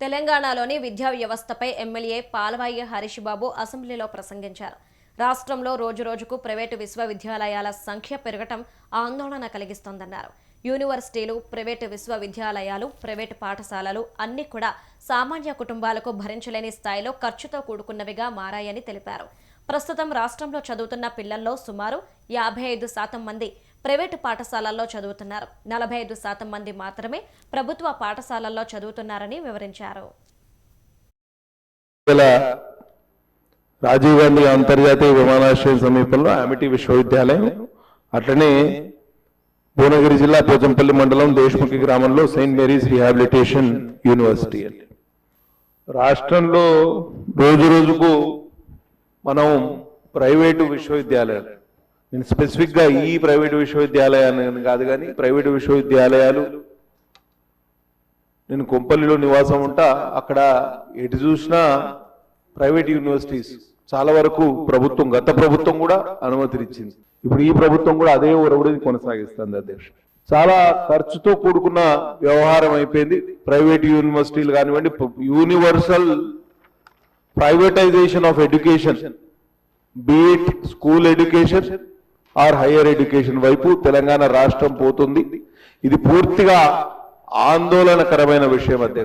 తెలంగాణలోని విద్యా వ్యవస్థపై ఎమ్మెల్యే పాలవాయి హరీష్ బాబు అసెంబ్లీలో ప్రసంగించారు. రాష్ట్రంలో రోజురోజుకు ప్రైవేటు విశ్వవిద్యాలయాల సంఖ్య పెరగటం ఆందోళన కలిగిస్తోందన్నారు. యూనివర్సిటీలు ప్రైవేటు విశ్వవిద్యాలయాలు ప్రైవేటు పాఠశాలలు అన్ని కూడా సామాన్య కుటుంబాలకు భరించలేని స్థాయిలో ఖర్చుతో కూడుకున్నవిగా మారాయని తెలిపారు. ప్రస్తుతం రాష్ట్రంలో చదువుతున్న పిల్లల్లో సుమారు యాభై ఐదు శాతం మంది ప్రైవేటు పాఠశాలల్లో చదువుతున్నారు. నలభై ఐదు శాతం మంది మాత్రమే ప్రభుత్వ పాఠశాలల్లో చదువుతున్నారని వివరించారు. రాజీవ్ గాంధీ అంతర్జాతీయ విమానాశ్రయం సమీపంలో అమిటి విశ్వవిద్యాలయం అట్లనే భువనగిరి జిల్లా పోచంపల్లి మండలం దేశముఖి గ్రామంలో సెయింట్ మేరీస్ రిహాబిలిటేషన్ యూనివర్సిటీ రాష్ట్రంలో రోజు రోజుకు మనం ప్రైవేటు విశ్వవిద్యాలయాలు నేను స్పెసిఫిక్గా ఈ ప్రైవేటు విశ్వవిద్యాలయాన్ని కాదు కానీ ప్రైవేటు విశ్వవిద్యాలయాలు నేను కొంపల్లిలో నివాసం ఉంటా అక్కడ ఎటు చూసినా ప్రైవేట్ యూనివర్సిటీస్ చాలా వరకు ప్రభుత్వం గత ప్రభుత్వం కూడా అనుమతినిచ్చింది. ఇప్పుడు ఈ ప్రభుత్వం కూడా అదే ఒరవడిని కొనసాగిస్తుంది అధ్యక్ష. చాలా ఖర్చుతో కూడుకున్న వ్యవహారం అయిపోయింది. ప్రైవేట్ యూనివర్సిటీలు కానివ్వండి universal privatization of education B Ed school education or higher education వైపు తెలంగాణ రాష్ట్రం పోతుంది. ఇది పూర్తిగా ఆందోళనకరమైన విషయం అధ్యక్ష.